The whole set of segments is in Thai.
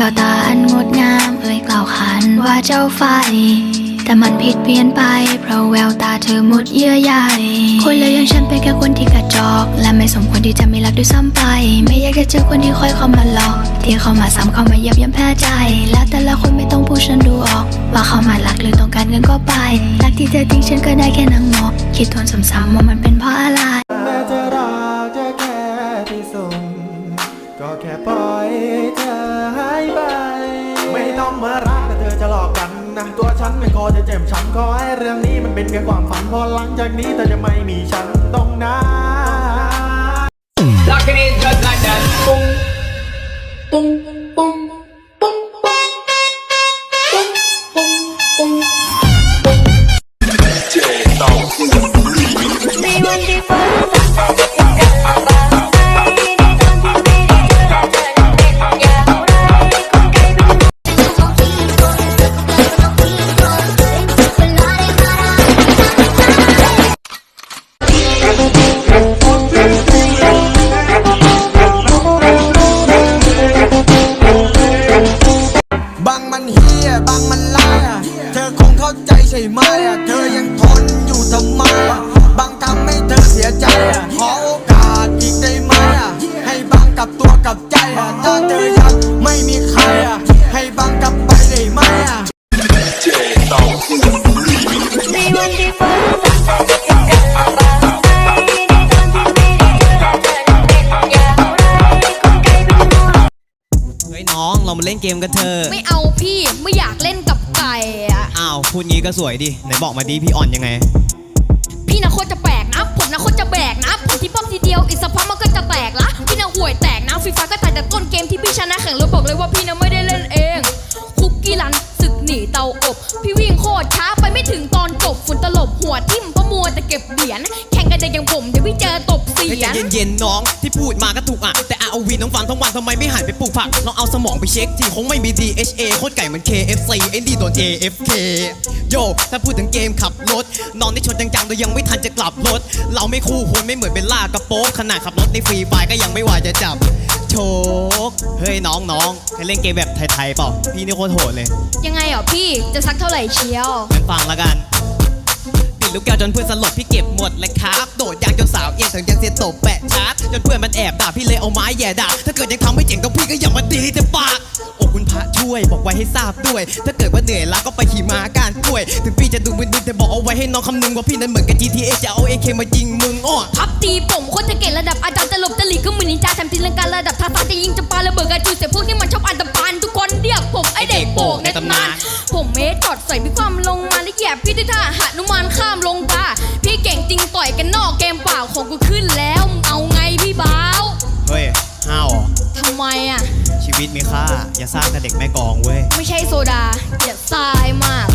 แววตาอันงดงามเอ่ยกล่าวขานว่าเจ้าไฟ แต่มันผิดเพี้ยนไป เพราะแววตาเธอหมดเยื่อใยคนเลวอย่างฉันเป็นแค่คนที่กระจอก และไม่สมควรที่จะมีรักด้วยซ้ำไป ไม่อยากจะเจอคนที่คอยเข้ามาหลอก ที่เข้ามาซ้ำเข้ามาเยียบย่ำแพ้ใจ และแต่ละคนไม่ต้องพูดฉันดูออก ว่าเข้ามารักหรือต้องการเงินก็ไป รักที่เธอทิ้งฉันก็ได้แค่นั่งมองคิดทวนซ้ำๆว่ามันเป็นเพราะอะไร อจะเจ็บช้ำขอให้เรื่องนี้มันเป็นแค่ความฝันพอหลังจากนี้เธอจะไม่มีฉันตรงนั้น Locking it just like that. Boom, boom, boom, boom, boom, boom, boom, boom. บ เข้าใจใช่ไหมอะเธอยังทนอยู่ทำไมอะบางทำให้เธอเสียใจอะขอโอกาสอีกได้ไหมอะให้บางกลับตัวกลับใจอะถ้าเธอยังไม่มีใครอะให้บางกลับไปได้ไหมอะเฮ้ยน้องเรามาเล่นเกมกันเถอะ ไม่เอาพี่ไม่อยากเล่นกับไก่ อ้าวพูดงี้ก็สวยดิ ไหนบอกมาดิพี่อ่อนยังไง พี่นะโคตรจะแปลกนะ ผมนะโคตรจะแบกนะผมที่ป้อมทีเดียวอีกสักพักมันก็จะแตกละพี่นะห่วยแตกนะฟีฟ้าก็ตายแต่ต้นเกมที่พี่ชนะแข่งรถบอกเลยว่าพี่นะ ตบเสีเฮ้ยใจยนเย็นๆน้อง ที่พูดมาก็ถูกอะ แต่ ROV น้องฟังทั้งวันทำไมไม่หันไปปลูกผักลองเอาสมองไปเช็คทีคงไม่มี DHA โคตรไก่เหมือน KFC เอ็นดีโดน AFK โยถ้าพูดถึงเกมขับรถน้องได้ชนจังๆโดยยังไม่ทันจะกลับรถ เราไม่คู่ควรไม่เหมือนเป็นล่ากระโปรงขนาดขับรถในฟรีไฟล์ก็ยังไม่ไหวจะจับโชกเฮ้ยน้องๆเคยเล่นเกมแบบไทยๆเปล่าพี่นี่โคตรโหดเลย ยังไงเหรอพี่จะซักเท่าไหร่เชียวงั้นฟังละกันปิด ลูกแก้วจนเพื่อนสลบพี่เก็บหมดเลยครับโดดยางจนสาวเอียงถึงยังเสียตบแปะชาร์จจนเพื่อนมันแอบด่าพี่เลยเอาไม้แย่ด่าถ้าเกิดยังทำไม่เจ๋งก็พี่ก็อย่ามาดีแต่ปากโอ้คุณพระช่วยบอกไว้ให้ทราบด้วย ถ้าเกิดว่าเหนื่อยล้าก็ไปขี่ม้าการกล้วย ถึงพี่จะดูมึนๆแต่บอกเอาไว้ให้น้องคำนึงว่าพี่นั้นเหมือนกับ GTA จะเอา AK มายิงมึงอ้อทับตีผมโคตรจะเก่งระดับอาจารย์ตลบตะหลีก็มือนินจาทำทีลังการระดับทาทายจะยิงจะปาระเบิดกระจุยเสียพวกที่มันชอบอันตปานทุกคน เรียกผมไอเด็กโป่งในตำนาน ผมเมจอดใส่พี่ความลงมาแล้วแย่พี่ด้วยท่าหนุมานข้ามลงตาพี่เก่งจริงต่อยกันนอกเกมเปล่าของกูขึ้นแล้วมึงเอาไงพี่บ้าวเฮ้ยห้าวเหรอทำไมอะชีวิตมีค่าอย่าสร้างแต่เด็กแม่กองเว้ยไม่ใช่โซดาอย่าทรายมาก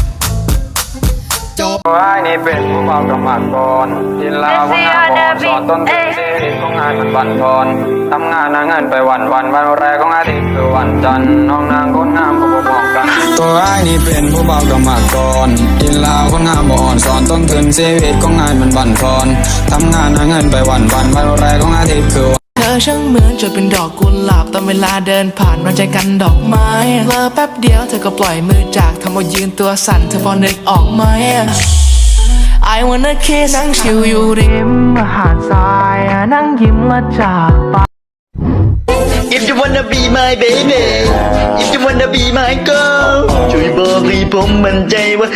จบไอ้นี่เป็นผู้เบากำมัดก่อนกินเหล้าก็งานก่อนสอนต้นทุนชีวิตของงานมันบันทอนทำงานหาเงินไปวันวันวันแรกของอาทิตย์คือวันจันทร์น้องนางคนงามก็บ่มองกันตัวไอ้นี่เป็นผู้เบากำมัดก่อนกินเหล้าคนงามบ่อ่อนสอนต้นทุนชีวิตของงานมันบันทอนทำงานหาเงินไปวันวันวันแรกของอาทิตย์คือเธ อช่างเหมือนจะเป็นดอกกุหลาบตอนเวลาเดินผ่านมาใจกันดอกไม้เลอแป๊บเดียวเธอก็ปล่อยมือจากทำเอายืนตัวสั่นเธอพอนึกออกไหม I wanna kiss นั่งชิวอยู่ริมหาดทรายนั่งยิ้มและจากไป If you wanna be my baby If you wanna be my girl ช่วยบอกให้ผมมั่นใจว่า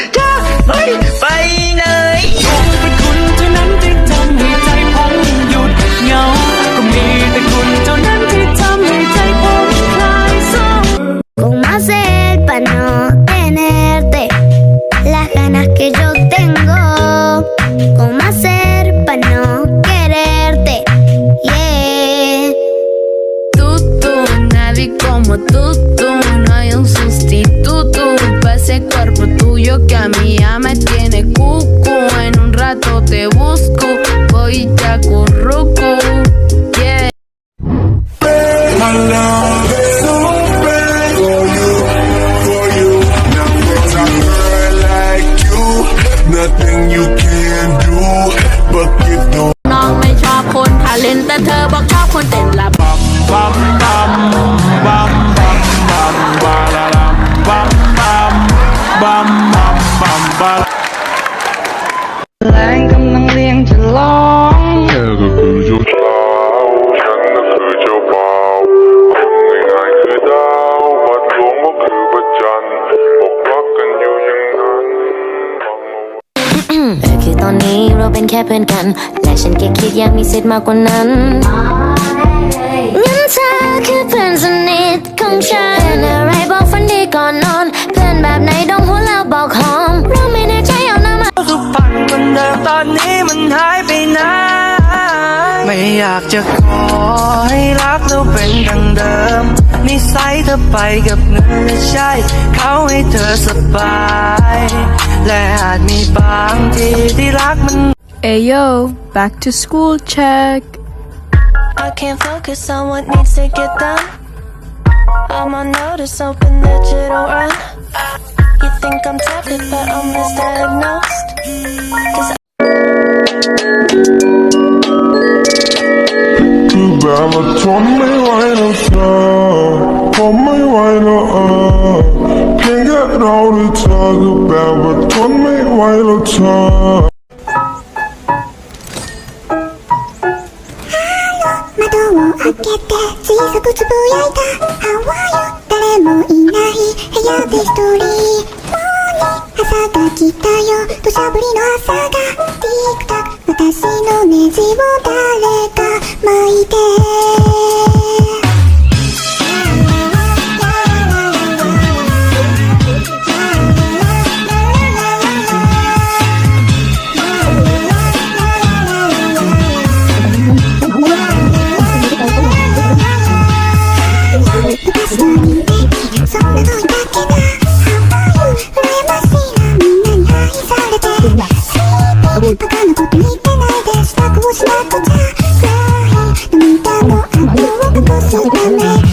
เราเป็นแค่เพื่อนกัน และฉันแค่คิดอยากมีสิทธิ์มากกว่านั้นงั้นเธอคือเพื่อนสนิทของฉันเพื่อนอะไรบอกฝันดีก่อนนอน เพื่อนแบบไหนดองหัวแล้วบอกหอม เราไม่แน่ใจเอาหน้ามาสุพรรณคนเดิมตอนนี้มันหายไปไหนไม่อยากจะขอให้รักเราเป็นดังเดิมนิสัยเธอไปกับเงินและใช่เขาให้เธอสบาย และอาจมีบางทีที่รักมัน Ayo back to school check I can't focus on what needs to get done. I'm on notice, open digital run. You think I'm tepid, but I'm misdiagnosed. Cause คือแบบว่าทนไม่ไหวแล้วเธอผมไ窓を開けて小さくつぶやいた How are you 誰もいない部屋で一人もうに朝が来たよ土砂降りの朝がティックタック私のネジを誰か巻いて Don't 美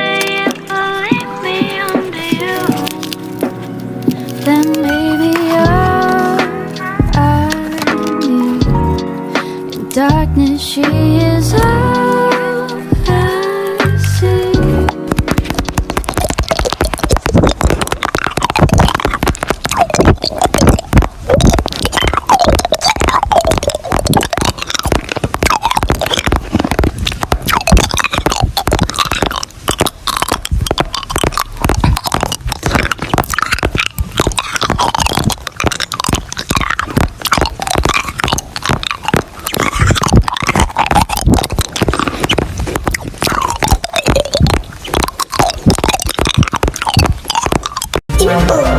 心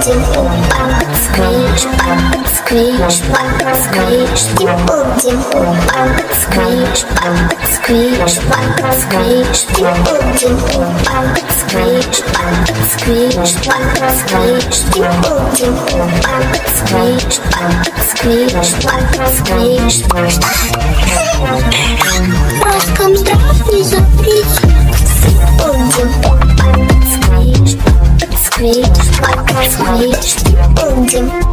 Тим пум пам сквиш, пам сквиш, пам сквиш, тим пум тим пум пам сквиш, пам сквиш, пам сквиш, тим пум тим пум пам сквиш, пам сквиш, пам сквиш, тим пум тим пум пам сквиш, пам сквиш, пам сквиш. Роском здравствуй, запрещу. Тим пум пам сквиш, Sweet, bak sweet, öldüm.